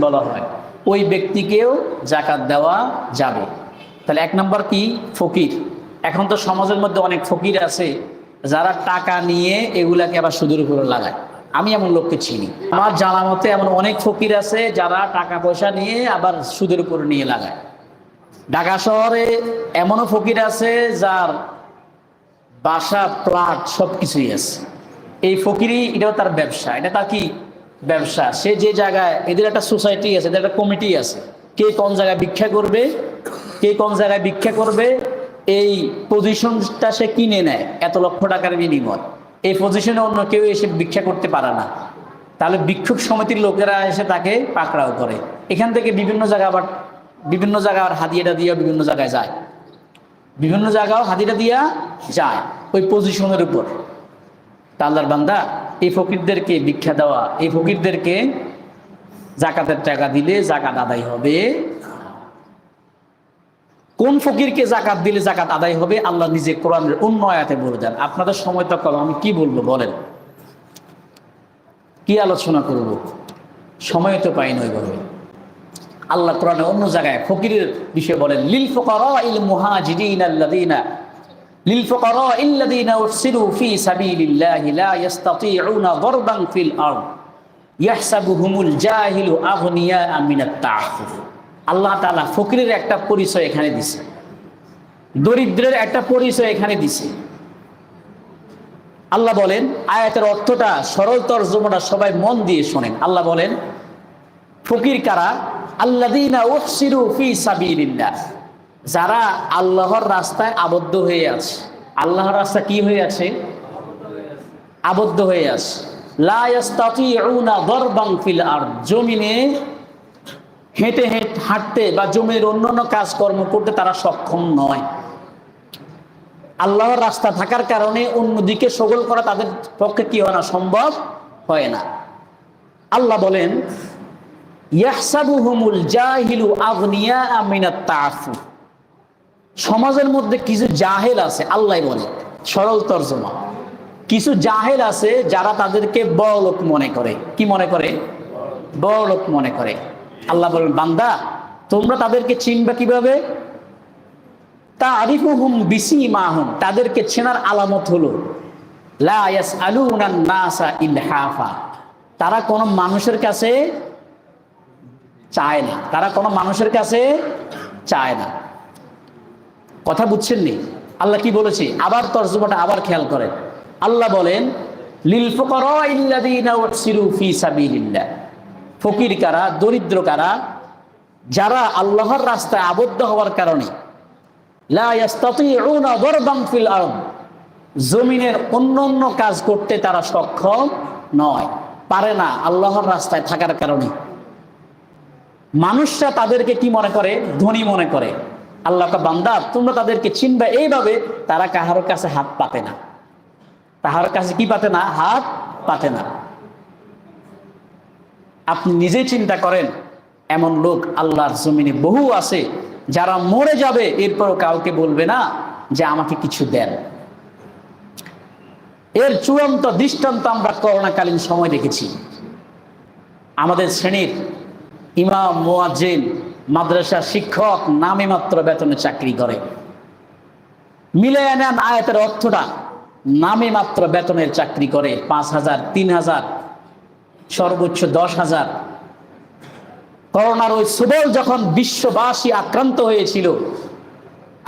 বলা হয়। ওই ব্যক্তিকেও জাকাত দেওয়া যাবে। তাহলে এক নম্বর কি? ফকির। এখন তো সমাজের মধ্যে অনেক ফকির আছে, যারা টাকা নিয়ে এগুলাকে আবার সুদের উপরে লাগায়। আমি এমন লোককে চিনি। আমার জানা মতে এমন অনেক ফকির আছে, যারা টাকা পয়সা নিয়ে আবার সুদের উপরে নিয়ে লাগায়। ঢাকা শহরে এমনও ফকির আছে, যার বাসা, প্লাট সব কিছুই আছে। এই ফকিরই, এটাও তার ব্যবসা। এটা তার কি? ব্যবসা। সে যে জায়গায় এদের একটা সোসাইটি আছে, এদের একটা কমিটি আছে। কে কোন জায়গায় ভিক্ষা করবে, কে কোন জায়গায় ভিক্ষা করবে, এই পজিশনটা সে কিনে নেয় এত লক্ষ টাকার বিনিময়। এই পজিশনে অন্য কেউ এসে ভিক্ষা করতে পারে না। তাহলে ভিক্ষুক সমিতির লোকেরা এসে তাকে পাকড়াও করে। এখান থেকে বিভিন্ন জায়গা আবার, বিভিন্ন জায়গা আবার হাদিয়াটা দিয়ে বিভিন্ন জায়গায় যায়। বিভিন্ন জায়গাও হাদিরা দিয়া যায়, ওই পজিশনের উপর। তাল্লার বান্দা এই ফকিরদেরকে ভিক্ষা দেওয়া, এই ফকিরদেরকে জাকাতের টাকা দিলে জাকাত আদায় হবে। কোন ফকিরকে জাকাত দিলে জাকাত আদায় হবে? আল্লাহ নিজে কোরআনের অন্য আয়াতে বলে দেন। আপনাদের সময় তো কম, আমি কি বলব বলেন? কি আলোচনা করব? সময় তো পাই না ওইভাবে আল্লাহ কোরআনে অন্য জায়গায় ফকিরের বিষয়ে বলেন, লিল ফুকারা ইল মুহাজিরিন আল্লাযিনা লিল ফুকারা ইল্লাযিনা উরসিলু ফি সাবিলিল্লাহি লা ইস্তাতিউনা দারবান ফিল আরদ ইয়াহসাবুহুমুল জাহিলু আগনিয়া মিনাত তাআফুফ আল্লাহ তাআলা ফকিরের একটা পরিচয় এখানে দিছে। দরিদ্রের একটা পরিচয় এখানে দিছে। আল্লাহ বলেন, আয়াতের অর্থটা, সরল তর্জমাটা সবাই মন দিয়ে শোনেন। আল্লাহ বলেন, ফকির কারা? সাবিলিল্লাহ। যারা আল্লাহর রাস্তায় আবদ্ধ হয়ে আছে। আল্লাহর রাস্তা কি হয়ে আছে? আবদ্ধ হয়ে আছে। জমিনে হেঁটে হেঁটে হাঁটতে বা জমির অন্যান্য কাজকর্ম করতে তারা সক্ষম নয়। আল্লাহর রাস্তা থাকার কারণে অন্যদিকে সগল করা তাদের পক্ষে কি হয় না? সম্ভব হয় না। আল্লাহ বলেন, ইয়াহসাবুহুমুল জাহিলু আগনিয়া আমিনাত তাআফু সমাজের মধ্যে কিছু জাহেল আছে, আল্লাহ বলে। সরল তর্জমা। কিছু জাহেল আছে যারা তাদেরকে বড়লোক মনে করে। কি মনে করে? বড়লোক মনে করে। আল্লাহ বলেন বান্দা, তোমরা তাদেরকে চিনবা কীভাবে? তা আরিফুহুম বিসি মাহুম তাদেরকে চেনার আলামত হলো, লা ইয়াসআলুনা নাসা ইলহাফা। তারা কোনো মানুষের কাছে চায় না। তারা কোনো মানুষের কাছে চায় না। কথা বুঝছেন নি আল্লাহ কি বলেছে? আবার তর্জমাটা আবার খেয়াল করেন। আল্লাহ বলেন ফুকারা কারা, দরিদ্র কারা, যারা আল্লাহর রাস্তায় আবদ্ধ হওয়ার কারণে জমিনের অন্য অন্য কাজ করতে তারা সক্ষম নয়, পারে না আল্লাহর রাস্তায় থাকার কারণে। মানুষরা তাদেরকে কি মনে করে? ধনী মনে করে। আল্লাহ বান্দা, তোমরা তাদেরকে চিনবে এইভাবে, তারা কাহার কাছে হাত পাতে না। তাহার কাছে কি পাতে না? হাত পাতে না। আপনি নিজে চিন্তা করেন, এমন লোক আল্লাহর জমিনে বহু আছে, যারা মরে যাবে, এরপরও কাউকে বলবে না যে আমাকে কিছু দেন। এর চূড়ান্ত দৃষ্টান্ত আমরা করোনাকালীন সময় দেখেছি। আমাদের শ্রেণির ইমাম, মোয়াজ্জিন মাদ্রাসা শিক্ষক নামে মাত্র বেতনে চাকরি করে। মিলে নেন আয়াতের অর্থটা, নামে মাত্র বেতনের চাকরি করে পাঁচ হাজার তিন হাজার সর্বোচ্চ দশ হাজার করোনার ওই সুবল যখন বিশ্ববাসী আক্রান্ত হয়েছিল,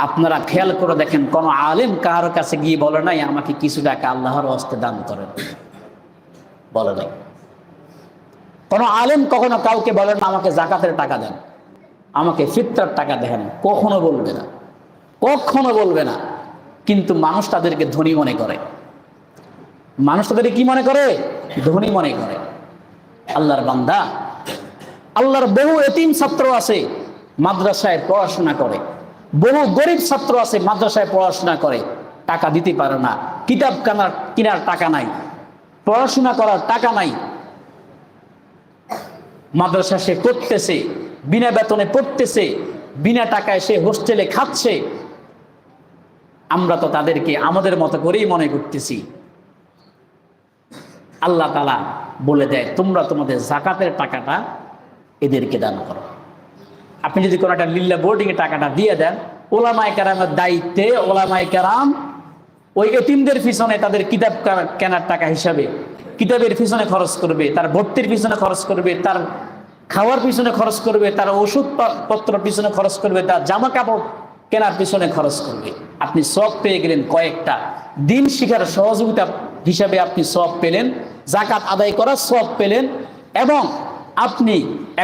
আপনারা খেয়াল করে দেখেন, কোন আলেম কারও কাছে গিয়ে বলে নাই, আমাকে কিছু টাকা আল্লাহর হস্তে দান করেন। বলে নাই। কোনো আলেম কখনো কাউকে বলেন আমাকে জাকাতের টাকা দেন। আমাকে ফিতরার টাকা দেখেন কখনো বলবে না। কখনো বলবে না। কিন্তু মানুষ তাদেরকে ধনী মনে করে। মানুষ তাদেরকে কি মনে করে? ধনী মনে করে। আল্লাহর বান্দা, আল্লাহর বহু এতিম ছাত্র আছে, মাদ্রাসায় পড়াশোনা করে। বহু গরিব ছাত্র আছে, মাদ্রাসায় পড়াশোনা করে। টাকা দিতে পারে না। কিতাব কেনার কেনার টাকা নাই। পড়াশোনা করার টাকা নাই। মাদ্রাসা সে করতেছে। বিনা বেতনে পড়তেছে, বিনা টাকায় সে হোস্টেলে খাচ্ছে। আমরা তো তাদেরকে আমাদের মতো করেই মনে করতেছি। আল্লাহ তালা বলে দেয়, তোমরা তোমাদের জাকাতের টাকাটা এদেরকে দান করো। আপনি যদি কোনো একটা লিল্লা বোর্ডিংয়ে টাকাটা দিয়ে দেন, ওলামায় কারামের দায়িত্বে, ওলামায় কারাম ওই এতিমদের পিছনে তাদের কিতাব কেনার টাকা হিসাবে, কিতাবের পিছনে খরচ করবে, তার ভর্তির পিছনে খরচ করবে, তার খাওয়ার পিছনে খরচ করবে, তার ওষুধ পত্র পিছনে খরচ করবে, তার জামা কাপড় কেনার পিছনে খরচ করবে। আপনি সব পেয়ে গেলেন কয়েকটা। দিন শিখার সহযোগিতা হিসাবে আপনি সব পেলেন, জাকাত আদায় করার সব পেলেন এবং আপনি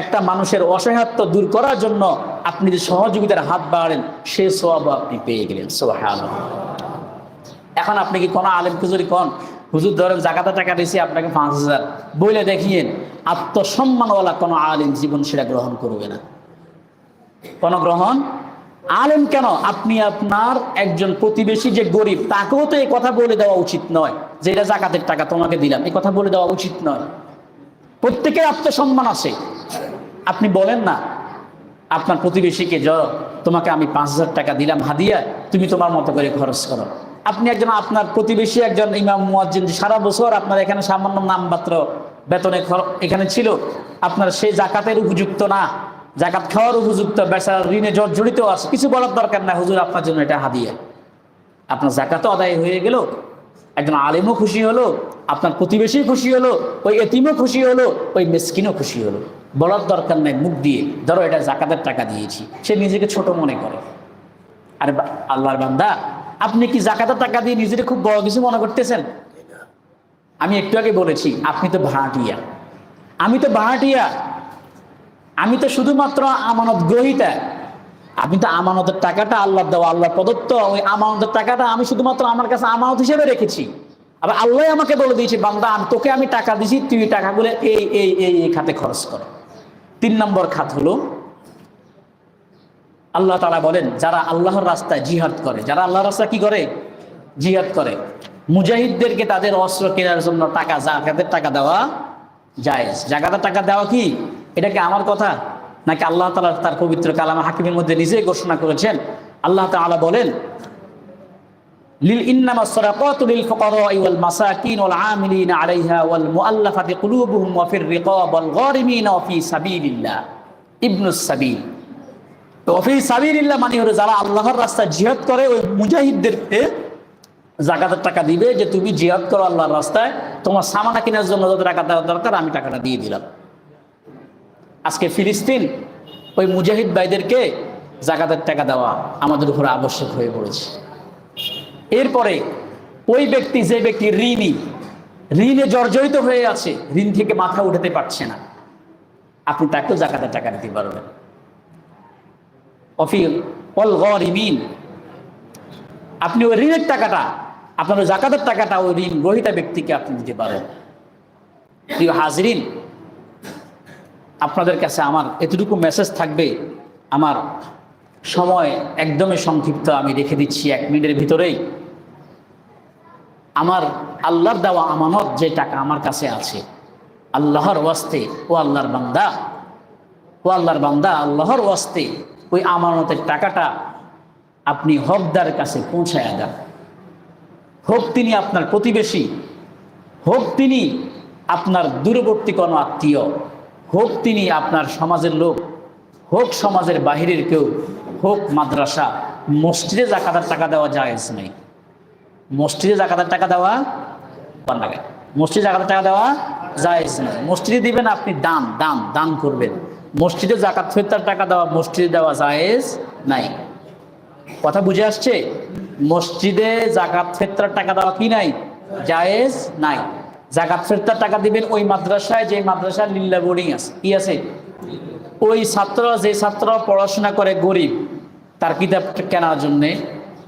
একটা মানুষের অসহায়ত্ব দূর করার জন্য আপনি যে সহযোগিতার হাত বাড়ালেন, সে সব আপনি পেয়ে গেলেন। এখন আপনি কি কোনো আলেম খুজুরি কন, হুজুর ধরেন জাকাতে টাকা দিয়েছি, আপনাকে পাঁচ হাজার। বইলে দেখিয়েন আত্মসম্মানওয়ালা কোনো আলেম জীবন সেটা গ্রহণ করবে না। কোন গ্রহণ? আলেম কেন? আপনি আপনার একজন প্রতিবেশী যে গরিব, তাকেও তো এই কথা বলে দেওয়া উচিত নয় যে এটা জাকাতের টাকা তোমাকে দিলাম। এই কথা বলে দেওয়া উচিত নয়। প্রত্যেকের আত্মসম্মান আছে। আপনি বলেন না, আপনার প্রতিবেশীকে, জ, তোমাকে আমি পাঁচ হাজার টাকা দিলাম হাদিয়া, তুমি তোমার মতো করে খরচ করো। আপনি একজন, আপনার প্রতিবেশী একজন ইমাম, মুয়াজ্জিন, সারা বছর আপনার এখানে সামান্য নামমাত্র বেতনে এখানে ছিল। আপনার সেই জাকাতের উপযুক্ত না। জাকাত খাওয়ার উপযুক্ত বেচার ঋণে জড় জড়িত আছে। কিছু বলার দরকার না হুজুর, আপনার জন্য এটা হাদিয়া। আপনার জাকাতও আদায় হয়ে গেল। একজন আলেমও খুশি হলো, আপনার প্রতিবেশী খুশি হলো, ওই এতিমও খুশি হলো, ওই মেসকিনও খুশি হলো। বলার দরকার নাই, মুখ দিয়ে, ধরো এটা জাকাতের টাকা দিয়েছি। সে নিজেকে ছোট মনে করে। আরে আল্লাহর বান্দা, আপনি কি জাকাতের টাকা দিয়ে নিজেকে খুব বড় কিছু মনে করতেছেন? আমি একটু আগে বলেছি, আপনি তো ভাড়াটিয়া আমি তো ভাড়াটিয়া আমি তো শুধুমাত্র আমানত গ্রহিতা আপনি তো আমানতের টাকাটা আল্লাহ দেওয়া আল্লাহ প্রদত্ত। ওই আমানতের টাকাটা আমি শুধুমাত্র আমার কাছে আমানত হিসেবে রেখেছি। আবার আল্লাহ আমাকে বলে দিয়েছে, বান্দা, আমি তোকে আমি টাকা দিছি, তুই টাকাগুলো এই এই এই এই খাতে খরচ কর। তিন নম্বর খাত হলো, আল্লাহ তারা বলেন, যারা আল্লাহর রাস্তায় জিহাদ করে, যারা আল্লাহর রাস্তায় কি করে? জিহাদ করে। মুজাহিদদেরকে তাদের অস্ত্র কেনার জন্য টাকা, জাকাতের টাকা দেওয়া জায়েজ। জাকাতের টাকা দেওয়া কি? এটা কি আমার কথা? নাকি আল্লাহ তালা তার পবিত্র কালাম হাকিমের মধ্যে নিজেই ঘোষণা করেছেন? আল্লাহ তাআলা বলেন ওয়াল ইবনুস তো মানে যারা আল্লাহর রাস্তায় জিহাদ করে, ওই মুজাহিদদেরকে জাকাতের টাকা দিবে যে তুমি জিহাদ করো আল্লাহর রাস্তায়, তোমার সামানা কেনার জন্য যত টাকা দেওয়া দরকার, আমি টাকাটা দিয়ে দিলাম। আজকে ফিলিস্তিন ওই মুজাহিদ ভাইদেরকে জাকাতের টাকা দেওয়া আমাদের উপরে আবশ্যক হয়ে পড়েছে। এরপরে ওই ব্যক্তি, যে ব্যক্তি ঋণী, ঋণে জর্জরিত হয়ে আছে, ঋণ থেকে মাথা উঠাতে পারছে না। আপনি তাকেও জাকাতের টাকা দিতে পারবেন। অফিল অল গরিমিন আপনি ওই ঋণের টাকাটা আপনার জাকাতের টাকাটা ওই ঋণ গ্রহিতা ব্যক্তিকে আপনি দিতে পারেন। প্রিয় হাজরিন, আপনাদের কাছে আমার এতটুকু মেসেজ থাকবে, আমার সময় একদমই সংক্ষিপ্ত, আমি রেখে দিচ্ছি এক মিনিটের ভিতরেই। আমার আল্লাহর দেওয়া আমানত যে টাকা আমার কাছে আছে, আল্লাহর ওয়াস্তে, ও আল্লাহর বান্দা, ও আল্লাহর বান্দা, আল্লাহর ওয়াস্তে, ওই আমানতের টাকাটা আপনি হকদার কাছে পৌঁছায় দেন। হোক তিনি আপনার প্রতিবেশী, হোক তিনি আপনার দূরবর্তী কোনো আত্মীয়, হোক তিনি আপনার সমাজের লোক, হোক সমাজের বাহিরের কেউ, হোক মাদ্রাসা, মসজিদে জাকাতার টাকা দেওয়া জায়েজ নেই। মসজিদে জাকাতার টাকা দেওয়া টাকা মসজিদে জাকাতের টাকা দেওয়া জায়েজ নেই। মসজিদে দিবেন আপনি দান দান দান করবেন। মসজিদে জাকাত ফেরতার টাকা দেওয়া, মসজিদে দেওয়া জায়েজ নাই। কথা বুঝে আসছে? মসজিদে জাকাত ফেরতার টাকা দেওয়া কি নাই? জায়েজ নাই। জাকাত ফেরতার টাকা দিবেন ওই মাদ্রাসায় যে মাদ্রাসায় লিল্লা বোর্ডিং আছে। কি আছে? ওই ছাত্র, যে ছাত্র পড়াশোনা করে গরিব, তার কিতাব কেনার জন্যে,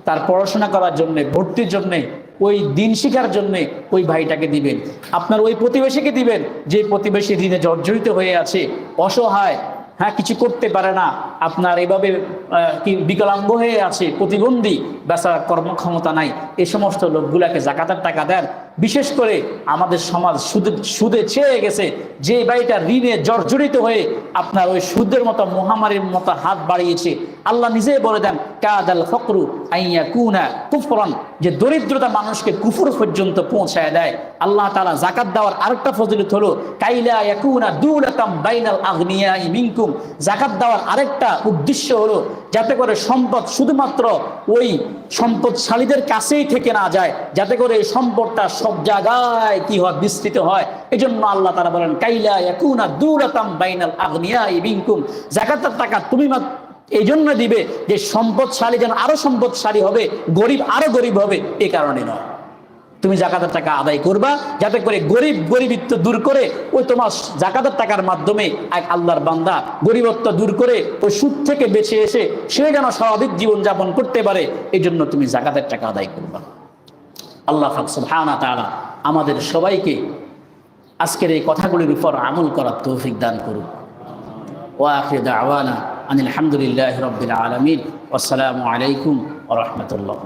তার পড়াশোনা করার জন্যে, ভর্তির জন্যে, ওই দিন শিখার জন্যে ওই ভাইটাকে দিবেন। আপনার ওই প্রতিবেশীকে দিবেন, যে প্রতিবেশী দিনে জর্জরিত হয়ে আছে, অসহায় হ্যাঁ কিছু করতে পারে না। আপনার এভাবে কি বিকলাঙ্গ হয়ে আছে, প্রতিবন্ধী বেচার কর্মক্ষমতা নাই। এ সমস্ত লোকগুলাকে জাকাতের টাকা দেন বিশেষ করে আমাদের সমাজ সুদে সুদে ছেয়ে গেছে, যে বাড়িটা ঋণে জর্জরিত হয়ে আপনার ওই সুদের মতো মহামারীর মতো হাত বাড়িয়েছে, আল্লাহ নিজেই বলে দেন, কাদাল ফকরু আইয়া কুনা কুফরন। যে দরিদ্রতা মানুষকে কুফুর পর্যন্ত পৌঁছায় দেয়। আল্লাহ তাআলা জাকাত দেওয়ার আরেকটা ফজিলত হলো, কাইলা ইয়াকুনা দুলাতাম বাইনাল আগনিয়া মিনকুম। জাকাত দেওয়ার আরেকটা উদ্দেশ্য হলো, যাতে করে সম্পদ শুধুমাত্র ওই সম্পদশালীদের কাছেই থেকে না যায়, যাতে করে এই সম্পদটা সব জায়গায় কি হয়, বিস্তৃত হয়। এই জন্য আল্লাহ তারা বলেন, কাইলা দুলাতাম বাইনাল আগনিয়া জাকাতের টাকা তুমি এই জন্য দিবে যে সম্পদশালী যেন আরও সম্পদশালী হবে, গরিব আরও গরিব হবে, এ কারণে নয়। তুমি জাকাতের টাকা আদায় করবা, যাতে করে গরিব গরিবিত্ব দূর করে ওই তোমার জাকাতের টাকার মাধ্যমে এক আল্লাহর বান্দা গরিবত্ব দূর করে ওই সুদ থেকে বেঁচে এসে সে যেন স্বাভাবিক জীবন যাপন করতে পারে এই জন্য তুমি জাকাতের টাকা আদায় করবা। আল্লাহ সুবহানাহু তাআলা আমাদের সবাইকে আজকের এই কথাগুলির উপর আমল করার তৌফিক দান করুন ওয়াখির দাওয়ানা আনিল হামদুলিল্লাহি রাব্বিল আলামিন আসসালামু আলাইকুম ওয়া রাহমাতুল্লাহ